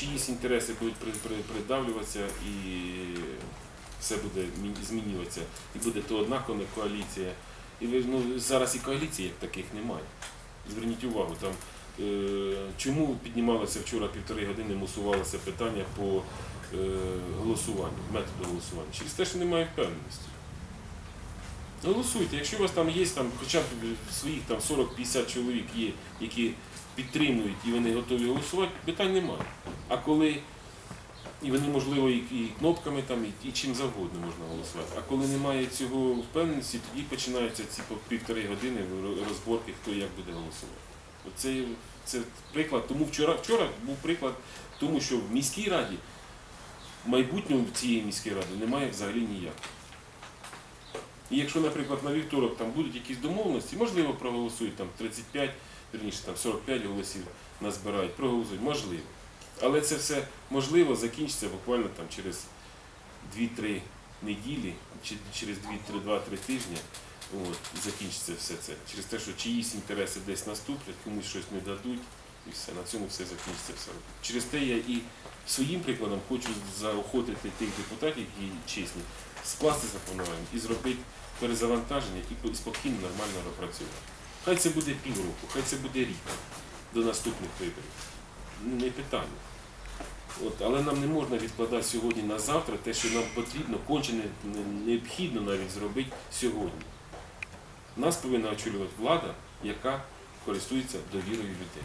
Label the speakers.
Speaker 1: чиїсь інтереси будуть при- при- придавлюватися і все буде змінюватися. І буде то одна коаліція. І ну, зараз і коаліції як таких немає. Зверніть увагу, там е, чому піднімалося вчора півтори години, мусувалося питання по е, голосуванню, методу голосування. Через те, що немає впевненості. Голосуйте, якщо у вас там є там, хоча б своїх там 40-50 чоловік є, які підтримують і вони готові голосувати, питань немає. А коли і вони, можливо, і, і кнопками там, і, і чим завгодно можна голосувати. А коли немає цього впевненості, тоді починаються ці півтори години розборки, хто як буде голосувати. Оце це приклад. Тому вчора, вчора був приклад тому, що в міській раді майбутнього цієї міської ради немає взагалі ніякого. І якщо, наприклад, на вівторок там будуть якісь домовленості, можливо, проголосують там 35, вірніше там 45 голосів назбирають, проголосують, можливо. Але це все можливо закінчиться буквально там через 2-3 неділі, чи через 2-3 тижні. От, закінчиться все це. Через те, що чиїсь інтереси десь наступлять, комусь щось не дадуть, і все, на цьому все закінчиться все. Через те я і своїм прикладом хочу заохотити тих депутатів, які чесні, скласти запланування і зробити перезавантаження і спокійно, нормально пропрацювати. Хай це буде півроку, хай це буде рік до наступних виборів. Не питання. От, але нам не можна відкладати сьогодні на завтра те, що нам потрібно, конче не- не- необхідно навіть зробити сьогодні. Нас повинна очолювати влада, яка користується довірою людей.